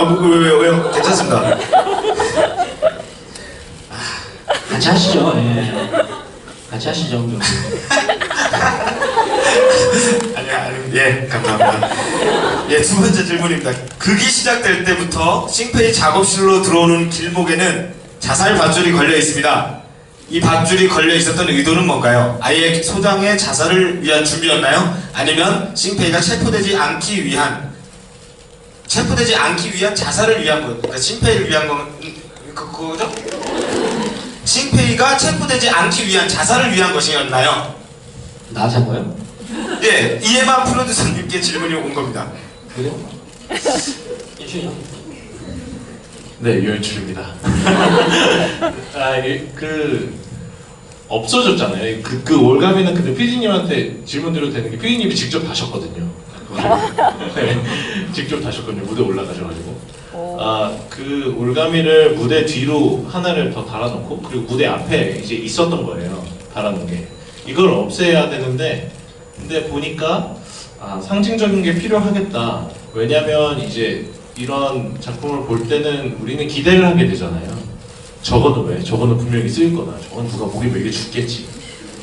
아, 뭐, 왜요, 왜요? 괜찮습니다. 같이 하시죠. 예. 같이 하시죠. 그럼. 아니, 아니, 예, 감사합니다. 예, 두 번째 질문입니다. 극이 시작될 때부터 싱페이 작업실로 들어오는 길목에는 자살 밧줄이 걸려 있습니다. 이 밧줄이 걸려 있었던 의도는 뭔가요? 아예 소장의 자살을 위한 준비였나요? 아니면 싱페이가 체포되지 않기 위한 체포되지 않기 위한 자살을 위한 거, 그러니까 싱페이를 위한 건 그, 그거죠? 싱페이가 체포되지 않기 위한 자살을 위한 것이었나요? 나 잡아요? 예, 이해만 프로듀서님께 질문이 온 겁니다. 그래요? 네, 유현출입니다. 아, 이- 그 없어졌잖아요. 그, 그 올가미는 근데 피디님한테 질문 드려도 되는 게 피디님이 직접 다셨거든요. 네, 직접 다셨거든요. 무대 올라가셔가지고. 아, 그 올가미를 무대 뒤로 하나를 더 달아놓고 그리고 무대 앞에 이제 있었던 거예요. 달아놓은 게. 이걸 없애야 되는데 근데 보니까 아, 상징적인 게 필요하겠다. 왜냐면 이제 이런 작품을 볼 때는 우리는 기대를 하게 되잖아요. 저거는 왜? 저거는 분명히 쓰일 거다. 저건 누가 목에 매겨 죽겠지.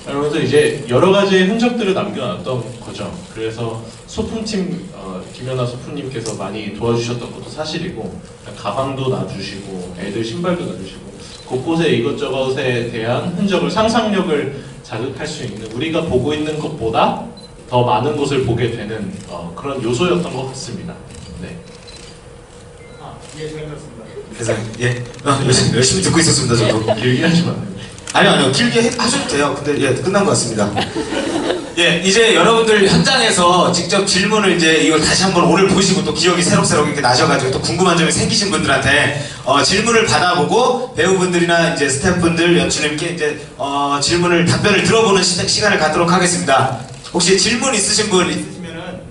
그러면서 이제 여러 가지의 흔적들을 남겨놨던 거죠. 그래서 소품팀 어, 김연아 소품님께서 많이 도와주셨던 것도 사실이고 가방도 놔주시고 애들 신발도 놔주시고 곳곳에 이것저것에 대한 흔적을 상상력을 자극할 수 있는 우리가 보고 있는 것보다 더 많은 것을 보게 되는 어, 그런 요소였던 것 같습니다. 네. 그래서 예, 아, 열심히, 열심히 듣고 있었습니다, 저도. 길게 하지 마요. 아니요, 아니요, 길게 해- 하셔도 돼요. 근데 예, 끝난 것 같습니다. 예, 이제 여러분들 현장에서 직접 질문을 이제 이걸 다시 한번 오늘 보시고 또 기억이 새록새록 이렇게 나셔가지고 또 궁금한 점이 생기신 분들한테 어, 질문을 받아보고 배우분들이나 이제 스태프분들, 연출님께 이제 어, 질문을 답변을 들어보는 시, 시간을 갖도록 하겠습니다. 혹시 질문 있으신 분 있으시면은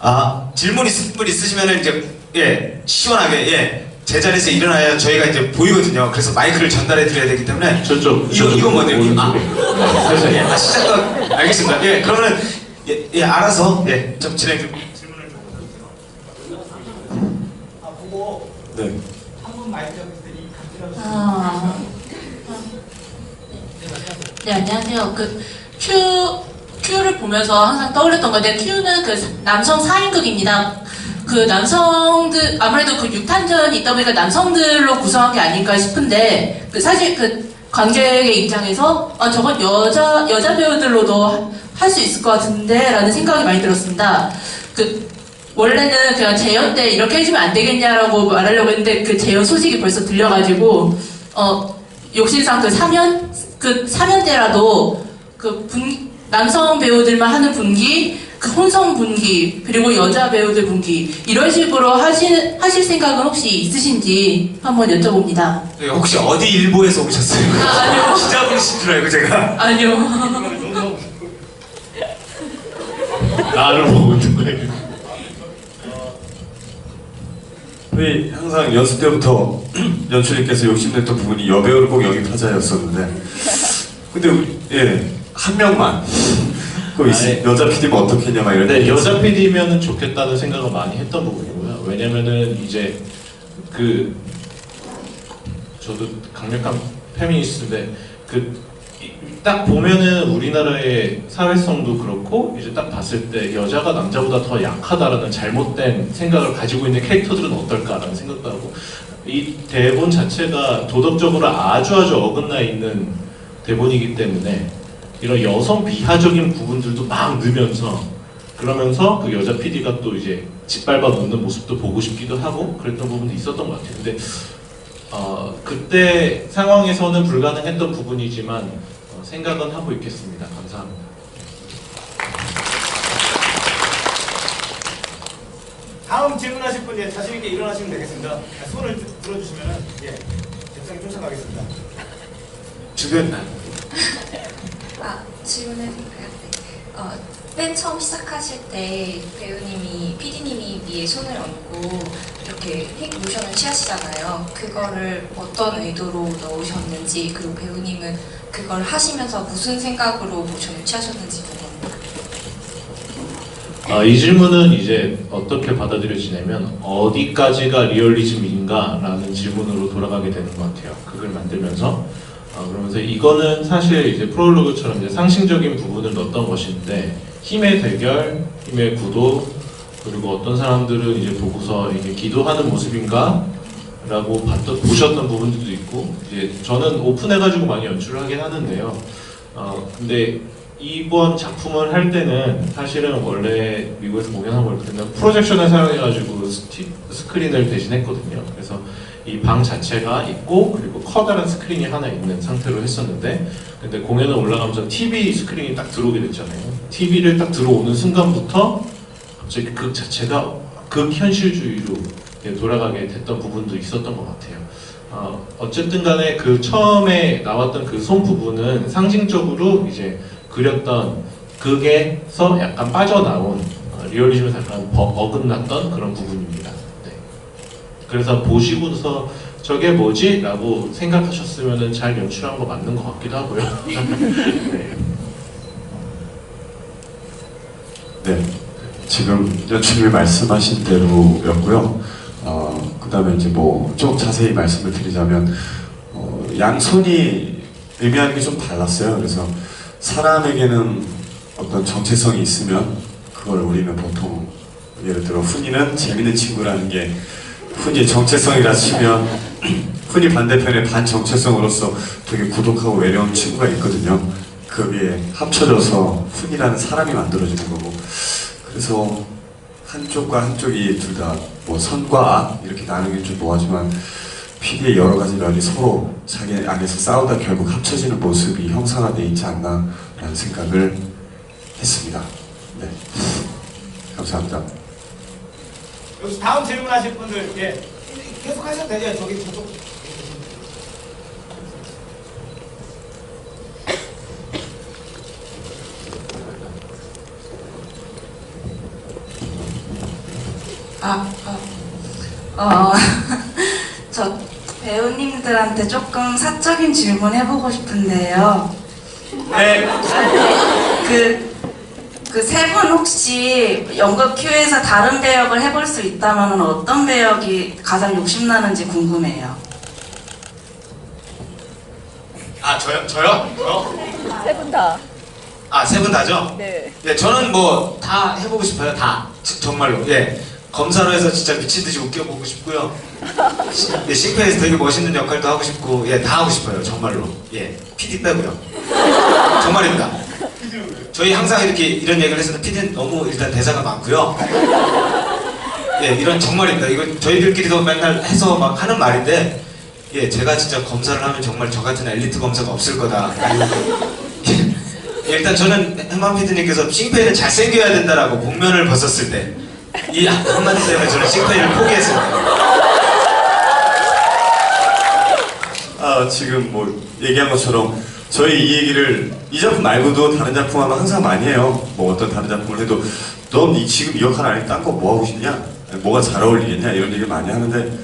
아 질문 있으신 분 있으시면은 이제 예 시원하게 예 제자리에서 일어나야 저희가 이제 보이거든요. 그래서 마이크를 전달해 드려야 되기 때문에 저쪽 이거 이거 뭐네요? 오른쪽에. 아, 네, 살살. 예, 아 시작도 알겠습니다. 예 그러면은 예, 예 알아서 예좀 진행 좀 질문을 좀 아, 보고 네. 한번 마이크 잡으더니 간지러워서 아, 네 안녕하세요. 그 큐, 큐를 보면서 항상 떠올렸던 건데 큐는 그 남성 4인극입니다. 그 남성들 아무래도 그 육탄전이 있다 보니까 남성들로 구성한 게 아닐까 싶은데 그 사실 그 관객의 입장에서 아 저건 여자 여자 배우들로도 할 수 있을 것 같은데라는 생각이 많이 들었습니다. 그 원래는 그냥 재연 때 이렇게 해주면 안 되겠냐라고 말하려고 했는데 그 재연 소식이 벌써 들려가지고 어 욕심상 그 3연 그 3연 때라도 그 분, 남성 배우들만 하는 분기 그 혼성 분기 그리고 여자 배우들 분기 이런 식으로 하실 하실 생각은 혹시 있으신지 한번 여쭤봅니다. 예, 혹시 어디 일보에서 오셨어요? 아, 아니요. 기자분이신 줄 알고 제가 아니요. 나를 보고 있는 거예요. 저희 항상 연습 때부터 연출님께서 욕심냈던 부분이 여배우를 꼭 영입하자였었는데 근데 우리- 예, 한 명만 그 있- 아니, 여자 PD면 어떻겠냐 막 이런 네, 여자 PD면은 좋겠다는 생각을 많이 했던 부분이고요. 왜냐면은 이제 그 저도 강력한 페미니스트인데 그 딱 보면은 우리나라의 사회성도 그렇고 이제 딱 봤을 때 여자가 남자보다 더 약하다라는 잘못된 생각을 가지고 있는 캐릭터들은 어떨까라는 생각도 하고 이 대본 자체가 도덕적으로 아주 아주 어긋나 있는 대본이기 때문에 이런 여성 비하적인 부분들도 막 넣으면서 그러면서 그 여자 PD가 또 이제 짓밟아 놓는 모습도 보고 싶기도 하고 그랬던 부분도 있었던 것 같아요. 근데 어, 그때 상황에서는 불가능했던 부분이지만 어, 생각은 하고 있겠습니다. 감사합니다. 다음 질문하실 분 예, 자신 있게 일어나시면 되겠습니다. 아, 손을 드- 들어주시면은 예, deputy 쫓아가겠습니다. 주변 아, 질문해볼까요? 네. 어, 맨 처음 시작하실 때 배우님이, PD님이 위에 손을 얹고 이렇게 힙 모션을 취하시잖아요. 그거를 어떤 의도로 넣으셨는지, 그리고 배우님은 그걸 하시면서 무슨 생각으로 모션을 취하셨는지 궁금합니다. 아, 이 질문은 이제 어떻게 받아들여지냐면 어디까지가 리얼리즘인가라는 질문으로 돌아가게 되는 것 같아요. 극을 만들면서 아, 그러면서 이거는 사실 이제 프롤로그처럼 이제 상징적인 부분을 넣었던 것인데 힘의 대결, 힘의 구도 그리고 어떤 사람들은 이제 보고서 이게 기도하는 모습인가? 라고 봤던, 보셨던 부분들도 있고 이제 저는 오픈해가지고 많이 연출을 하긴 하는데요. 어, 근데 이번 작품을 할 때는 사실은 원래 미국에서 공연한 걸 그때는 프로젝션을 사용해가지고 스티, 스크린을 대신했거든요. 그래서 이 방 자체가 있고 그리고 커다란 스크린이 하나 있는 상태로 했었는데 근데 공연을 올라가면서 TV 스크린이 딱 들어오게 됐잖아요. TV를 딱 들어오는 순간부터 갑자기 극 자체가 극현실주의로 이렇게 돌아가게 됐던 부분도 있었던 것 같아요. 어, 어쨌든 간에 그 처음에 나왔던 그 손 부분은 상징적으로 이제 그렸던 극에서 약간 빠져나온 어, 리얼리즘에서 약간 버- 어긋났던 그런 부분입니다. 네. 그래서 보시고서 저게 뭐지? 라고 생각하셨으면 잘 연출한 거 맞는 것 같기도 하고요. 네. 네. 지금 연출님이 말씀하신 대로였고요. 어, 그 다음에 이제 뭐 좀 자세히 말씀을 드리자면, 어, 양손이 의미하는 게 좀 달랐어요. 그래서 사람에게는 어떤 정체성이 있으면 그걸 우리는 보통 예를 들어 훈이는 재밌는 친구라는 게 훈이의 정체성이라 치면 훈이 반대편에 반정체성으로서 되게 고독하고 외로운 친구가 있거든요. 거기에 합쳐져서 훈이라는 사람이 만들어지는 거고 그래서 한쪽과 한쪽이 둘 다 뭐 선과 악 이렇게 나누긴 좀 뭐하지만 PD의 여러 가지 면이 서로 자기 안에서 싸우다 결국 합쳐지는 모습이 형상화되어 있지 않나라는 생각을 했습니다. 네. 감사합니다. 여기서 다음 질문 하실 분들 예 계속 하셔도 되죠. 저기 저쪽. 아, 어, 어, 저 배우님들한테 조금 사적인 질문 해보고 싶은데요. 네. 그, 그 세 분 혹시 연극 큐에서 다른 배역을 해볼 수 있다면 어떤 배역이 가장 욕심나는지 궁금해요. 아 저요? 저요? 저요? 세 분 다. 아 세 분 다죠? 네. 예, 저는 뭐 다 해보고 싶어요. 다 지- 정말로. 예, 검사로 해서 진짜 미친 듯이 웃겨보고 싶고요. 시- 예, 싱크에서 되게 멋있는 역할도 하고 싶고, 예, 다 하고 싶어요. 정말로. 예, PD 빼고요. 정말입니다. 저희 항상 이렇게 이런 얘기를 때 PD는 너무 일단 대사가 많고요. 예, 이런 정말입니다. 이거 저희들끼리도 맨날 해서 막 하는 말인데, 예, 제가 진짜 검사를 하면 정말 저 같은 엘리트 검사가 없을 거다. 예, 일단 저는 해만 PD님께서 싱페이는 잘생겨야 된다라고 복면을 벗었을 때, 이 한마디 때문에 저는 싱페이를 포기했습니다. 아, 지금 뭐 얘기한 것처럼 저희 이 얘기를 이 작품 말고도 다른 작품 하면 항상 많이 해요. 뭐 어떤 다른 작품을 해도 넌 이 지금 이 역할 아니 딴거 뭐 하고 싶냐? 뭐가 잘 어울리겠냐? 이런 얘기를 많이 하는데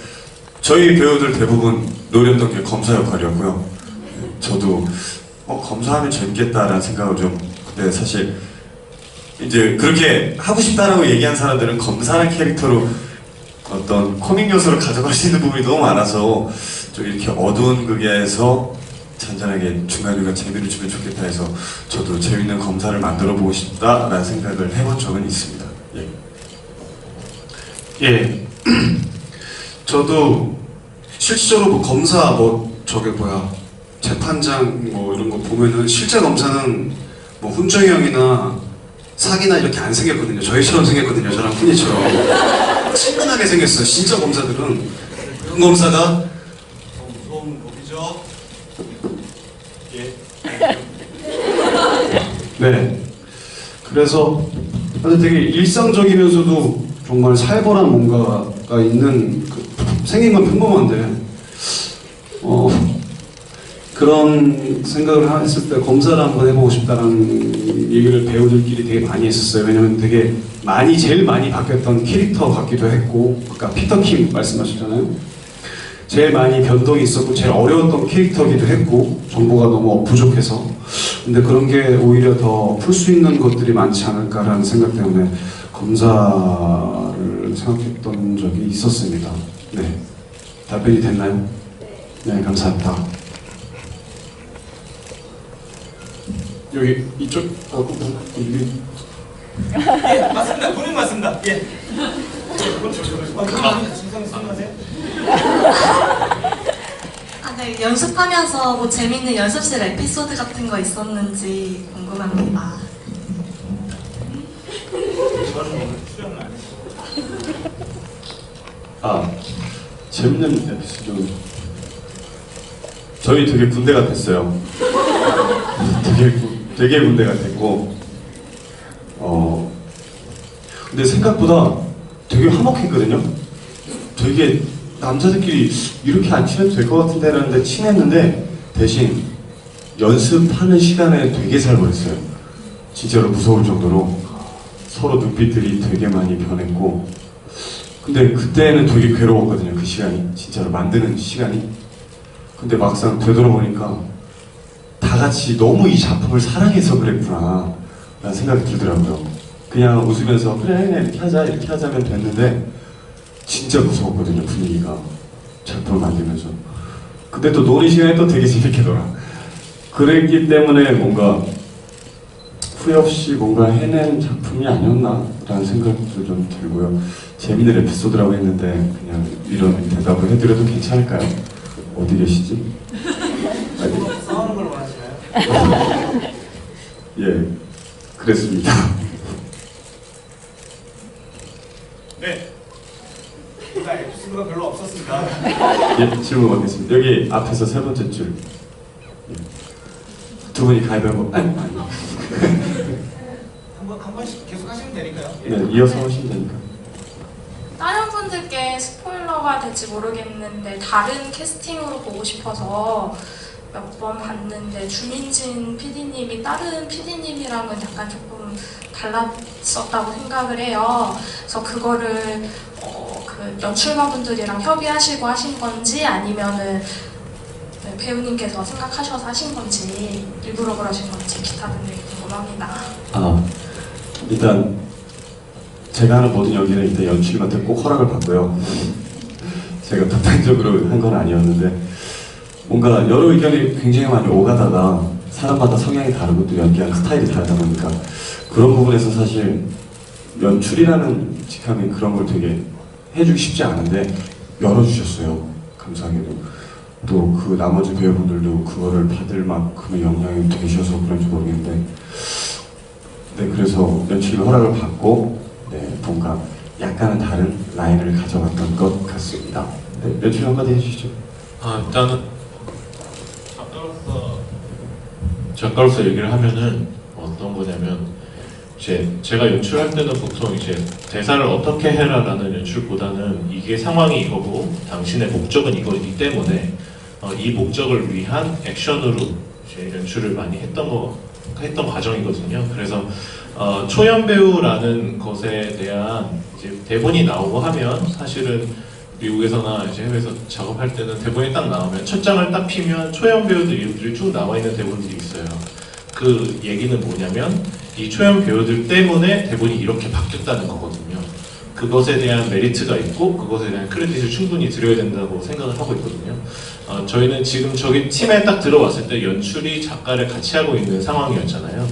저희 배우들 대부분 노렸던 게 검사 역할이었고요. 저도 어, 검사하면 재밌겠다라는 생각을 좀 근데 사실 이제 그렇게 하고 싶다라고 얘기한 사람들은 검사라는 캐릭터로 어떤 코믹 요소를 가져갈 수 있는 부분이 너무 많아서 좀 이렇게 어두운 극에서 잔잔하게 중간중간 재미를 주면 좋겠다 해서 저도 재밌는 검사를 만들어 보고 싶다라는 생각을 해본 적은 있습니다. 예. 예. 저도 실질적으로 뭐 검사 뭐 저게 뭐야 재판장 뭐 이런 거 보면은 실제 검사는 뭐 훈정이 형이나 사기나 이렇게 안 생겼거든요. 저희처럼 생겼거든요. 저랑 훈이처럼 친근하게 생겼어요. 진짜 검사들은 그런 검사가 더 무서운 법이죠. 예. 네. 그래서 아주 되게 일상적이면서도 정말 살벌한 뭔가가 있는 그 생긴 건 평범한데 어 그런 생각을 했을 때 검사를 한번 해보고 싶다는 얘기를 배우들끼리 되게 많이 했었어요. 왜냐면 되게 많이 제일 많이 바뀌었던 캐릭터 같기도 했고 아까 피터 킴 말씀하셨잖아요. 제일 많이 변동이 있었고 제일 어려웠던 캐릭터기도 했고 정보가 너무 부족해서 근데 그런 게 오히려 더 풀 수 있는 것들이 많지 않을까라는 생각 때문에 감사를 생각했던 적이 있었습니다. 네. 답변이 됐나요? 네, 감사합니다. 여기 이쪽 어, 어, 여기 예, 맞습니다. 본인 맞습니다. 예. 아, 그럼 진상 선하세요? 아, 네. 연습하면서 뭐 재밌는 연습실 에피소드 같은 거 있었는지 궁금합니다. 아 재밌는 에피소드 저희 되게 군대 같았어요 되게 구- 되게 군대 같았고 어 근데 생각보다 되게 화목했거든요 되게 남자들끼리 이렇게 안 친해도 될 것 같은데 라는데 친했는데 대신 연습하는 시간에 되게 잘 보냈어요. 진짜로 무서울 정도로 서로 눈빛들이 되게 많이 변했고. 근데 그때는 되게 괴로웠거든요 그 시간이. 진짜로 만드는 시간이. 근데 막상 되돌아보니까 다 같이 너무 이 작품을 사랑해서 그랬구나 라는 생각이 들더라고요. 그냥 웃으면서 그래 이렇게 하자 이렇게 하자면 됐는데 진짜 무서웠거든요 분위기가 작품을 만들면서 근데 또 노는 시간에 또 되게 재밌게 놀아 그랬기 때문에 뭔가 후회 없이 뭔가 해낸 작품이 아니었나 라는 생각도 좀 들고요. 재미있는 에피소드라고 했는데 그냥 이런 대답을 해드려도 괜찮을까요? 어디 계시지? 싸우는 걸 원하시나요? 예, 그랬습니다. 네. 에피소드가 별로 없었습니다. 예, 질문 받겠습니다. 여기 앞에서 세 번째 줄. 예. 두 분이 가위바위보. 아니, 아니. 한 번, 한 번씩 계속 하시면 되니까요. 예. 네, 이어서 하시면 되니까. 다른 분들께 스포일러가 될지 모르겠는데 다른 캐스팅으로 보고 싶어서 몇 번 봤는데 주민진 PD님이 다른 PD님이랑은 약간 조금 달랐었다고 생각을 해요. 그래서 그거를 어, 그 연출가분들이랑 협의하시고 하신 건지 아니면은 네, 배우님께서 생각하셔서 하신 건지 일부러 그러신 건지 기타 분들이 궁금합니다. 아, 일단 제가 하는 모든 연기는 일단 연출님한테 꼭 허락을 받고요. 제가 독단적으로 한 건 아니었는데 뭔가 여러 의견이 굉장히 많이 오가다가 사람마다 성향이 다르고 또 연기하는 스타일이 다르다 보니까 그런 부분에서 사실 연출이라는 직함이 그런 걸 되게 해주기 쉽지 않은데 열어주셨어요. 감사하게도. 또 그 나머지 배우분들도 그거를 받을 만큼의 역량이 되셔서 그런지 모르겠는데 네, 그래서 연출의 허락을 받고 네, 뭔가 약간은 다른 라인을 가져갔던 것 같습니다. 네, 연출 한마디 해주시죠. 아 일단은 작가로서 작가로서 얘기를 하면은 어떤 거냐면 이 제 제가 연출할 때는 보통 이제 대사를 어떻게 해라라는 연출보다는 이게 상황이 이거고 당신의 목적은 이거이기 때문에 어, 이 목적을 위한 액션으로 이제 연출을 많이 했던 거 했던 과정이거든요. 그래서 어, 초연 배우라는 것에 대한 이제 대본이 나오고 하면 사실은 미국에서나 이제 해외에서 작업할 때는 대본이 딱 나오면 첫 장을 딱 피면 초연 배우들 이름들이 쭉 나와 있는 대본들이 있어요. 그 얘기는 뭐냐면 이 초연 배우들 때문에 대본이 이렇게 바뀌었다는 거거든요. 그것에 대한 메리트가 있고 그것에 대한 크레딧을 충분히 드려야 된다고 생각을 하고 있거든요. 어, 저희는 지금 저기 팀에 딱 들어왔을 때 연출이 작가를 같이 하고 있는 상황이었잖아요.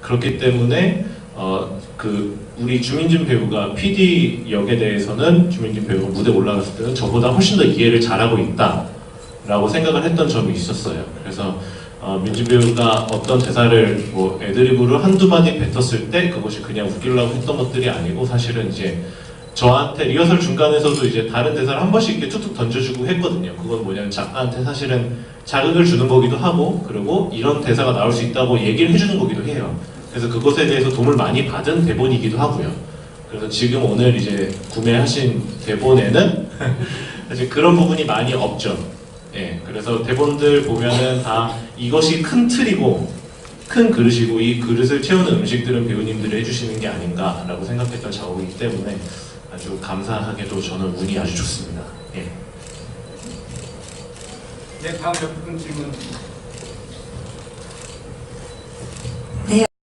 그렇기 때문에 어, 그 우리 주민진 배우가 PD 역에 대해서는 주민진 배우가 무대 올라갔을 때는 저보다 훨씬 더 이해를 잘하고 있다라고 생각을 했던 점이 있었어요. 그래서 어, 민진 배우가 어떤 대사를 뭐 애드리브를 한두 마디 뱉었을 때 그것이 그냥 웃기려고 했던 것들이 아니고 사실은 이제 저한테 리허설 중간에서도 이제 다른 대사를 한 번씩 이렇게 툭툭 던져주고 했거든요. 그건 뭐냐면 작가한테 사실은 자극을 주는 거기도 하고 그리고 이런 대사가 나올 수 있다고 얘기를 해주는 거기도 해요. 그래서 그것에 대해서 도움을 많이 받은 대본이기도 하고요. 그래서 지금 오늘 이제 구매하신 대본에는 사실 그런 부분이 많이 없죠. 예, 그래서 대본들 보면은 다 이것이 큰 틀이고 큰 그릇이고 이 그릇을 채우는 음식들은 배우님들이 해주시는 게 아닌가라고 생각했던 작업이기 때문에 아주 감사하게도 저는 운이 아주 좋습니다. 예. 네, 다음 몇분 질문